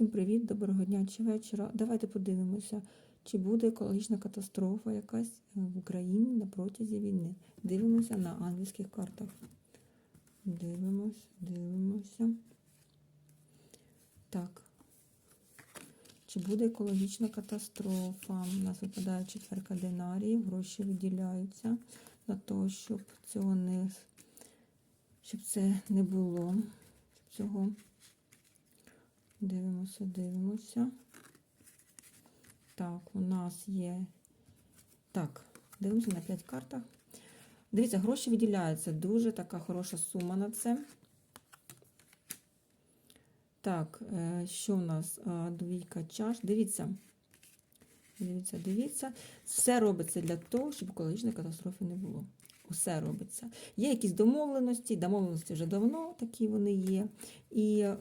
Всім привіт, доброго дня чи вечора. Давайте подивимося, чи буде екологічна катастрофа якась е, в Україні на протязі війни. Дивимося на англійських картах. Дивимось, дивимося. Так. Чи буде екологічна катастрофа? У нас випадає четверка динаріїв, гроші виділяються для того, щоб цього не щоб це не було. Щоб цього Дивимося, дивимося. Так, у нас є. Так, дивимося на 5 картах. Дивіться, гроші виділяються. Дуже така хороша сума на це. Так, е, що у нас? Двійка чаш. Дивіться. Дивіться, дивіться. Все робиться для того, щоб екологічної катастрофи не було. Усе робиться. Є якісь домовленості, домовленості вже давно такі вони є. І е,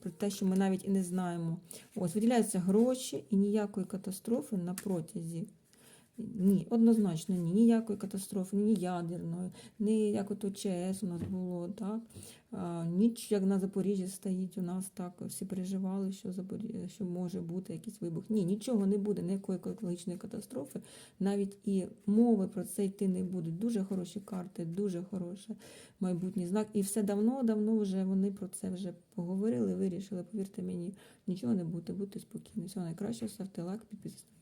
про те, що ми навіть і не знаємо. Ось виділяються гроші і ніякої катастрофи на протязі. Ні, однозначно ні. Ніякої катастрофи, ні ядерної, ні як ото ЧАЕС у нас було, так? Ніч, як на Запоріжжі стоїть у нас так, всі переживали, що, Запорі... що може бути якийсь вибух. Ні, нічого не буде, ніякої екологічної катастрофи. Навіть і мови про це йти не будуть. Дуже хороші карти, дуже хороший майбутній знак. І все давно-давно вже вони про це вже поговорили, вирішили. Повірте мені, нічого не буде, будьте спокійні. Всього найкращого, ставте лайк, підписуйтесь.